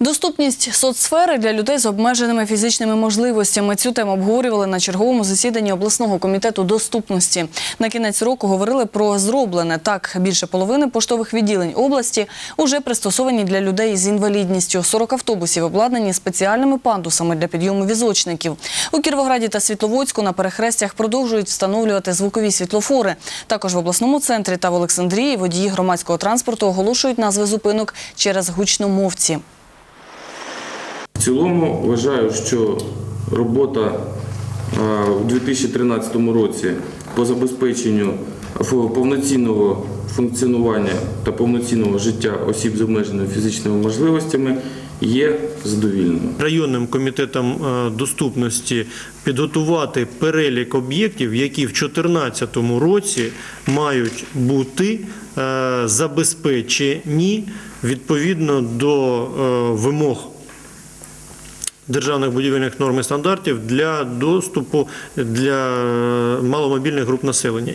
Доступність соцсфери для людей з обмеженими фізичними можливостями. Цю тему обговорювали на черговому засіданні обласного комітету доступності. На кінець року говорили про зроблене. Так, більше половини поштових відділень області уже пристосовані для людей з інвалідністю. 40 автобусів обладнані спеціальними пандусами для підйому візочників. У Кіровограді та Світловодську на перехрестях продовжують встановлювати звукові світлофори. Також в обласному центрі та в Олександрії водії громадського транспорту оголошують назви зупинок через гучномовці. Цілому вважаю, що робота е, у 2013 році по забезпеченню повноцінного функціонування та повноцінного життя осіб з обмеженими фізичними можливостями є задовільною. районним комітетом е, доступності підготувати перелік об'єктів, які в 2014 році мають бути е, забезпечені відповідно до вимог. Державних будівельних норм і стандартів для доступу для е, маломобільних груп населення.